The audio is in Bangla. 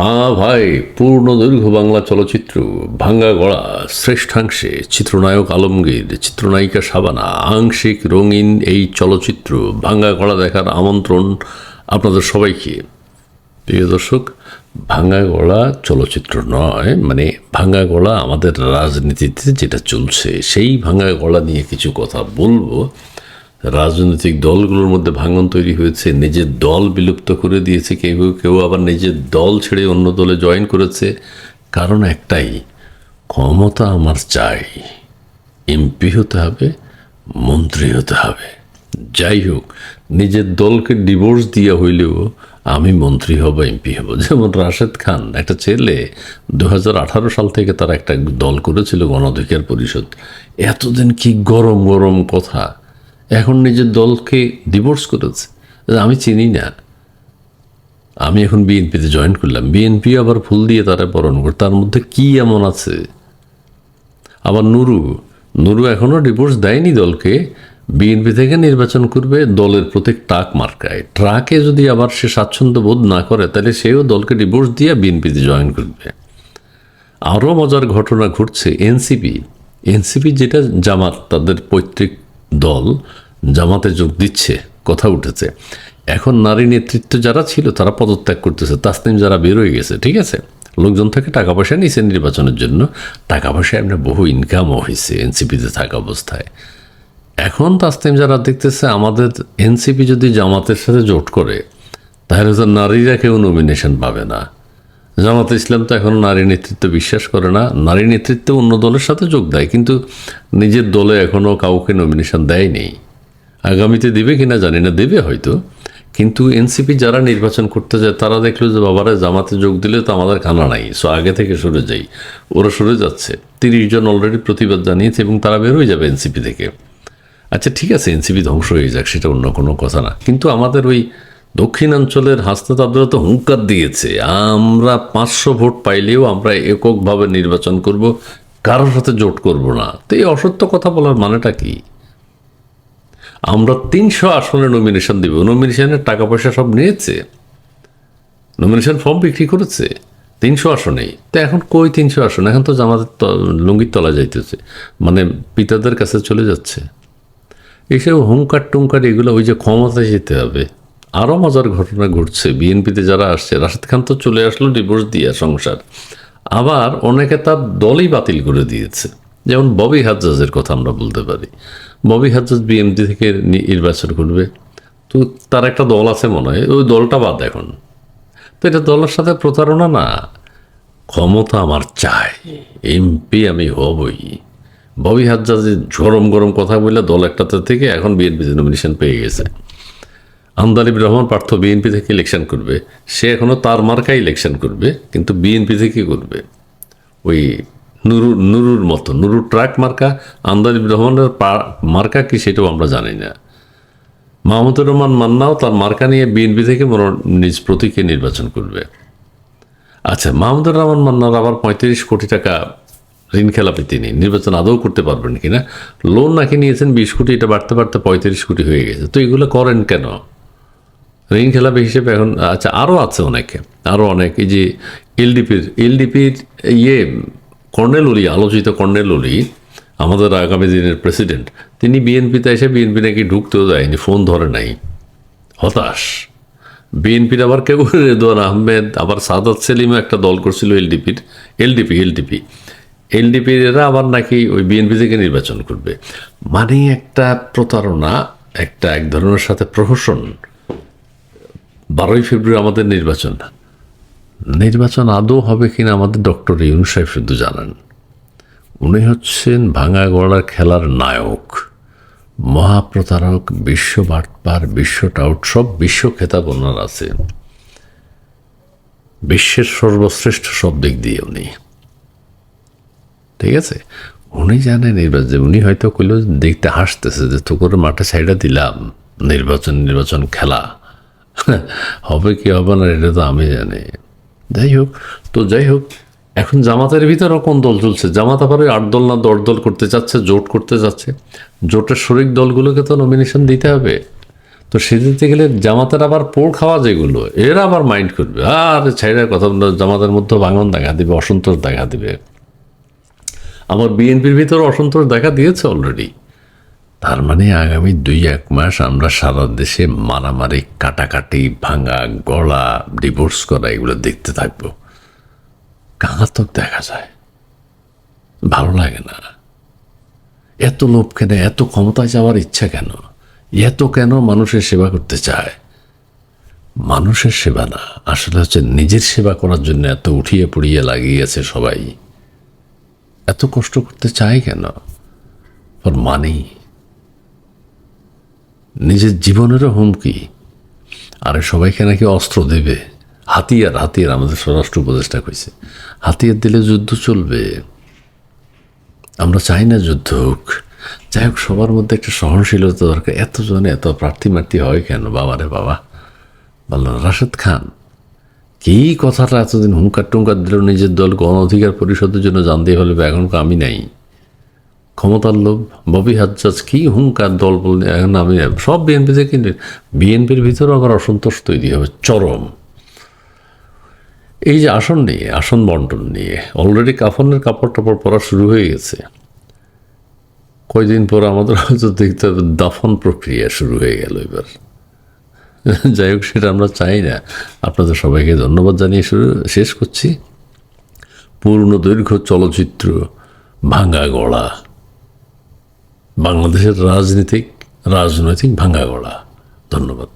হ্যাঁ ভাই, পূর্ণ দৈর্ঘ্য বাংলা চলচ্চিত্র, ভাঙ্গা গড়া শ্রেষ্ঠাংশে চিত্রনায়ক আলমগীর, চিত্রনায়িকা সাবানা আংশিক রঙিন এই চলচ্চিত্র, ভাঙ্গা গড়া দেখার আমন্ত্রণ আপনাদের সবাইকে। প্রিয় দর্শক, ভাঙ্গা গড়া চলচ্চিত্র নয় মানে ভাঙ্গা গড়া আমাদের রাজনীতিতে যেটা চলছে, সেই ভাঙ্গা গড়া নিয়ে কিছু কথা বলব। রাজনৈতিক দলগুলোর মধ্যে ভাঙন তৈরি হয়েছে, নিজের দল বিলুপ্ত করে দিয়েছে, কেউ কেউ আবার নিজের দল ছেড়ে অন্য দলে জয়েন করেছে। কারণ একটাই, ক্ষমতা আমার চাই। এমপি হতে হবে, মন্ত্রী হতে হবে। যাই হোক, নিজের দলকে ডিভোর্স দিয়া হইলেও আমি মন্ত্রী হব, এমপি হব। যেমন রাশেদ খান, একটা ছেলে দু হাজার আঠারো সাল থেকে তারা একটা দল করেছিল গণ অধিকার পরিষদ। এতদিন কি গরম গরম কথা। এখন নিজের দলকে ডিভোর্স করেছে। আমি চিনি না। আমি এখন বিএনপিতে জয়েন করলাম। বিএনপি আবার ফুল দিয়ে তারা বরণ করে। তার মধ্যে কি এমন আছে? আবার নুরু। নুরু এখনও ডিভোর্স দেয়নি দলকে। বিএনপি থেকে নির্বাচন করবে দলের প্রত্যেক ট্রাক মার্কায়। ট্রাকে যদি আবার সে স্বাচ্ছন্দ্য বোধ না করে, তাহলে সেও দলকে ডিভোর্স দিয়ে বিএনপিতে জয়েন করবে। আরও মজার ঘটনা ঘটছে এনসিপি এনসিপি যেটা জামাত, তাদের পৈতৃক দল জামাতে যোগ দিচ্ছে, কথা উঠেছে। এখন নারী নেতৃত্ব যারা ছিল, তারা পদত্যাগ করতেছে। তাসনিম যারা বেরোয় গেছে, ঠিক আছে? লোকজন থেকে টাকা পয়সা নিয়েছে নির্বাচনের জন্য। টাকা পয়সা এমনি বহু ইনকামও হয়েছে এনসিপিতে থাকা অবস্থায়। এখন তাসনিম যারা দেখতেছে, আমাদের এনসিপি যদি জামাতের সাথে জোট করে, তাহলে তো নারীরা কেউ নমিনেশন পাবে না। জামাতে ইসলাম তো এখন নারী নেতৃত্ব বিশ্বাস করে না। নারী নেতৃত্ব অন্য দলের সাথে যোগ দেয়, কিন্তু নিজের দলে এখনও কাউকে নমিনেশন দেয়নি। আগামীতে দেবে কিনা জানি না, দেবে হয়তো। কিন্তু এনসিপি যারা নির্বাচন করতে যায়, তারা দেখল যে, বাবারা, জামাতে যোগ দিলে তো আমাদের কানা নাই। সো আগে থেকে সরে যাই। ওরা সরে যাচ্ছে। তিরিশ জন অলরেডি প্রতিবাদ জানিয়েছে এবং তারা বেরোয় যাবে এনসিপি থেকে। আচ্ছা ঠিক আছে, এনসিপি ধ্বংস হয়ে যাক, সেটা অন্য কোনো কথা না। কিন্তু আমাদের ওই দক্ষিণাঞ্চলের হাসনাতাবরা তো হুঙ্কার দিয়েছে, আমরা পাঁচশো ভোট পাইলেও আমরা এককভাবে নির্বাচন করব, কারোর সাথে জোট করব না। তো এই অসত্য কথা বলার মানেটা কি? আমরা তিনশো আসনে নমিনেশন দিব। নমিনেশনের টাকা পয়সা সব নিয়েছে। নমিনেশন ফর্ম বিক্রি করেছে, তিনশো আসনেই তো এখন কই তিনশো আসন? এখন তো জামাতের লুঙ্গির তলা যাইতেছে মানে পিতাদের কাছে চলে যাচ্ছে। এইসব হুঙ্কার টুঙ্কার, এগুলো ওই যে ক্ষমতায় যেতে হবে। আরও মজার ঘটনা ঘটছে। বিএনপিতে যারা আসছে, রাশেদ খান তো চলে আসলো ডিভোর্স দিয়ে সংসার। আবার অনেকে তার দলই বাতিল করে দিয়েছে। যেমন ববি হাজ্জাজের কথা আমরা বলতে পারি। ববি হাজ্জাজ বিএনপি থেকে নির্বাচন করবে। তো তার একটা দল আছে মনে হয়, ওই দলটা বাদ এখন। তো এটা দলের সাথে প্রতারণা না। ক্ষমতা আমার চাই এমপি আমি হবই। ববি হাজ্জাজি গরম গরম কথা বললে দল একটাতে থেকে এখন বিএনপিতে নমিনেশন পেয়ে গেছে। আমদালিব রহমান পার্থ বিএনপি থেকে ইলেকশন করবে। সে এখনও তার মার্কাই ইলেকশন করবে, কিন্তু বিএনপি থেকে করবে। ওই নুরু, নুরুর মতো, নুরুর ট্রাক মার্কা আমদালিব রহমানের মার্কা কি সেটাও আমরা জানি না। মাহমুদুর রহমান মান্নাও তার মার্কা নিয়ে বিএনপি থেকে নিজ প্রতীকে নির্বাচন করবে। আচ্ছা মাহমুদুর রহমান মান্নার আবার পঁয়ত্রিশ কোটি টাকা ঋণ খেলাপি তিনি। নির্বাচন আদৌ করতে পারবেন কিনা? লোন নাকি নিয়েছেন বিশ কোটি, এটা বাড়তে বাড়তে পঁয়ত্রিশ কোটি হয়ে গেছে। তো এগুলো করেন কেন? ঋণ খেলাপি হিসেবে এখন আচ্ছা আরও আছে অনেকে আরও অনেক, এই যে এলডিপির এলডিপির ইয়ে কর্নেল ওলি আলোচিত কর্নেল ওলি আমাদের আগামী দিনের প্রেসিডেন্ট, তিনি বিএনপিতে এসে বিএনপি নাকি ঢুকতেও দেয়নি ফোন ধরে নাই, হতাশ। বিএনপির আবার কেউ রেদওয়ান আহমেদ, আবার সাদাত সেলিমও একটা দল করছিল এলডিপির, এলডিপি এলডিপি। এলডিপির এরা আবার নাকি ওই বিএনপি থেকে নির্বাচন করবে। মানে একটা প্রতারণা, একটা এক ধরনের সাথে প্রহসন বারোই ফেব্রুয়ারি আমাদের নির্বাচন। নির্বাচন আদৌ হবে কিনা আমাদের ডক্টর ইউনুস সাহেব শুধু জানান। উনি হচ্ছেন ভাঙা গড়ার খেলার নায়ক। মহাপ্রতারক, বিশ্ব বাটপার, বিশ্ব টাউট, সব বিশ্ব খেতাব ওনার আছে বিশ্বের সর্বশ্রেষ্ঠ সব দিক দিয়ে উনি। ঠিক আছে? উনি জানেন নির্বাচন উনি হয়তো কইল দেখতে হাসতেছে, যে তো করে মাঠে সাইডে দিলাম, নির্বাচন নির্বাচন খেলা। হবে কি হবে না, এটা তো আমি জানি। যাই হোক, তো যাই হোক, এখন জামাতের ভিতরে কোন দল চলছে? জামাত আবার আট দল না দশ দল করতে চাচ্ছে, জোট করতে চাচ্ছে জোটের শরিক দলগুলোকে তো নমিনেশন দিতে হবে। তো সে দিতে গেলে জামাতের আবার পোড় খাওয়া যেগুলো, এরা আবার মাইন্ড করবে। আর ছেড়ে কথা জামাতের মধ্যে ভাঙন দেখা দিবে, অসন্তোষ দেখা দিবে। আমার বিএনপির ভিতরে অসন্তোষ দেখা দিয়েছে অলরেডি তার মানে আগামী দুই এক মাস আমরা সারা দেশে মারামারি, কাটাকাটি, ভাঙা গলা ডিভোর্স করা এগুলো দেখতে থাকব। ঘাতক দেখা যায়? ভালো লাগে না। এত লোভ কেন? এত ক্ষমতায় যাওয়ার ইচ্ছা কেন? এত কেন মানুষের সেবা করতে চায়? মানুষের সেবা না, আসলে হচ্ছে নিজের সেবা করার জন্য এত উঠিয়ে পড়িয়ে লাগিয়েছে সবাই। এত কষ্ট করতে চায় কেন? ফর মানি নিজের জীবনেরও হুমকি। আরে সবাইকে নাকি অস্ত্র দেবে। হাতিয়ার হাতিয়ার আমাদের স্বরাষ্ট্র উপদেষ্টা কইছে। হাতিয়ার দিলে যুদ্ধ চলবে। আমরা চাই না যুদ্ধ হোক। যাই হোক, সবার মধ্যে একটা সহনশীলতা দরকার। এতজনে এত প্রার্থী মার্থী হয় কেন? বাবা রে বাবা। বলল রাশেদ খান, কি কথাটা এতদিন হুঙ্কার টুঙ্কার দিল? নিজের দল গণ অধিকার পরিষদের জন্য জানতে হলে এখন আমি নাই। ক্ষমতার লোভ, ববি হাজ্জাজ কি হুঙ্কার দল বললে এখন আমি সব বিএনপি থেকে বিএনপির ভিতরে আবার অসন্তোষ তৈরি হবে, চরম। এই যে আসন নিয়ে, আসন বন্টন নিয়ে অলরেডি কাফনের কাপড় টাপড় পরা শুরু হয়ে গেছে। কয়দিন পর আমাদের হয়তো দেখতে হবে, দাফন প্রক্রিয়া শুরু হয়ে গেল এবার। যাই হোক, সেটা আমরা চাই না। আপনাদের সবাইকে ধন্যবাদ জানিয়ে শুরু, শেষ করছি। পূর্ণ দৈর্ঘ্য চলচ্চিত্র ভাঙ্গা গড়া বাংলাদেশের রাজনীতিক রাজনৈতিক ভাঙ্গা গড়া ধন্যবাদ।